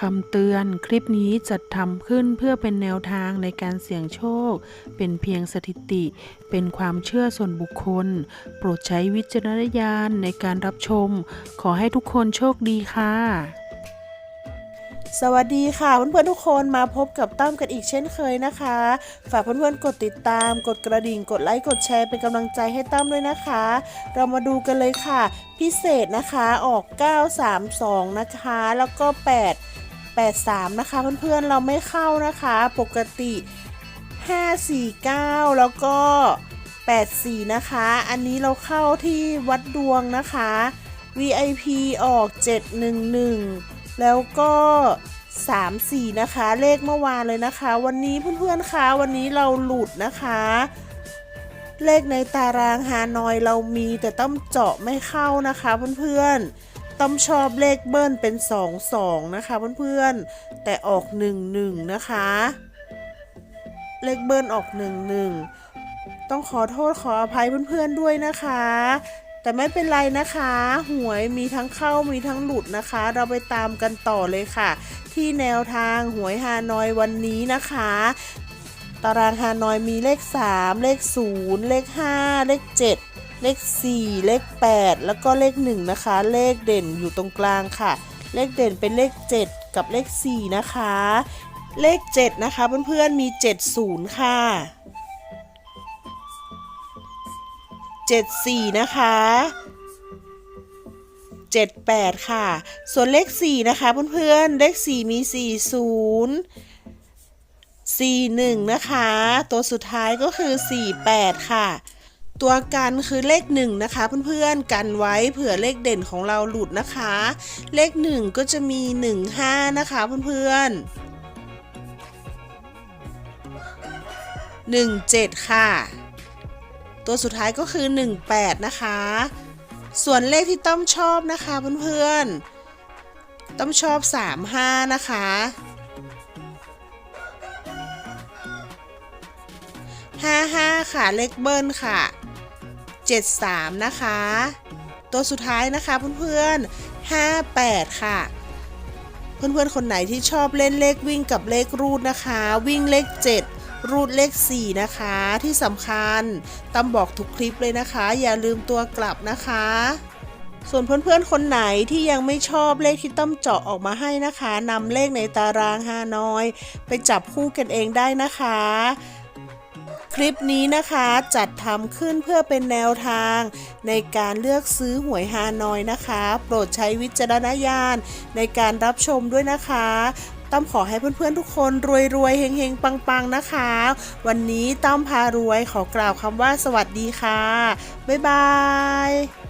คำเตือนคลิปนี้จัดทำขึ้นเพื่อเป็นแนวทางในการเสี่ยงโชค เป็นเพียงสถิติ เป็นความเชื่อส่วนบุคคล โปรดใช้วิจารณญาณในการรับชม ขอให้ทุกคนโชคดีค่ะ สวัสดีค่ะเพื่อนๆทุกคนมาพบกับตั้มกันอีกเช่นเคยนะคะ ฝากเพื่อนๆกดติดตาม กดกระดิ่ง กดไลค์ กดแชร์เป็นกำลังใจให้ตั้มด้วยนะคะ เรามาดูกันเลยค่ะ พิเศษนะคะออก 932 นะคะ แล้วก็ 8 83 นะคะ เพื่อนๆเราไม่เข้านะคะ ปกติ 549 แล้วก็ 84 นะคะ อันนี้เราเข้าที่วัดดวงนะคะ VIP ออก 711 แล้วก็ 34 นะคะ เลขเมื่อวานเลยนะคะ วันนี้เพื่อนๆคะวันนี้เราหลุดนะคะเลขในตารางฮานอยเรามีแต่ต้องเจาะไม่เข้านะคะเพื่อนๆ ต้องชอบเลขเบิ้ลเป็น 2 2 นะคะเพื่อนๆ แต่ออก 1 1 นะคะ เลขเบิ้ลออก 1 1 ต้องขอโทษขออภัยเพื่อนๆด้วยนะคะ แต่ไม่เป็นไรนะคะ หวยมีทั้งเข้ามีทั้งหลุดนะคะ เราไปตามกันต่อเลยค่ะ ที่แนวทางหวยฮานอยวันนี้นะคะตารางฮานอยมีเลข 3 เลข 0 เลข 5 เลข 7 เลข 4 เลข 8 แล้วก็เลข 1 นะคะ เลขเด่นอยู่ตรงกลางค่ะ เลขเด่นเป็นเลข 7 กับเลข 4 นะคะ เลข 7 นะคะเพื่อนๆมี 70 ค่ะ 74 นะคะ78 ค่ะ ส่วนเลข 4 นะคะเพื่อนๆ เลข 4 มี 40 41 นะคะ ตัวสุดท้ายก็คือ 48 ค่ะ ตัวกันคือเลข1นะคะเพื่อนๆกันไว้เผื่อเลขเด่นของเราหลุดนะคะ เลข 1 ก็จะมี 15 นะคะเพื่อนๆ17 ค่ะ ตัวสุดท้ายก็คือ 18 นะคะ ส่วนเลขที่ต้อมชอบนะคะเพื่อนๆ ต้อมชอบ 35 นะคะ 55 ค่ะ เลขเบิ้ลค่ะ 73 นะคะ ตัวสุดท้ายนะคะเพื่อนๆ 58 ค่ะ เพื่อนๆ คนไหนที่ชอบเล่นเลขวิ่งกับเลขรูดนะคะ วิ่งเลข 7 รูดเลข 4 นะคะ ที่สำคัญตั้มบอกทุกคลิปเลยนะคะ อย่าลืมตัวกลับนะคะส่วนเพื่อนๆ คนไหนที่ยังไม่ชอบเลขที่ต้อมเจาะออกมาให้นะคะนำเลขในตารางฮานอย ไปจับคู่กันเองได้นะคะ ลิปนี้นะคะจัดทำขึ้นเพื่อเป็นแนวทาง ในการเลือกซื้อหวยฮานอยนะคะ โปรดใช้วิจารณญาณในการรับชมด้วยนะคะตั้มขอให้เพื่อนๆทุกคนรวยๆเฮงๆ ปังๆนะคะ วันนี้ตั้มพารวยขอกล่าวคำว่าสวัสดีค่ะ บ๊ายบาย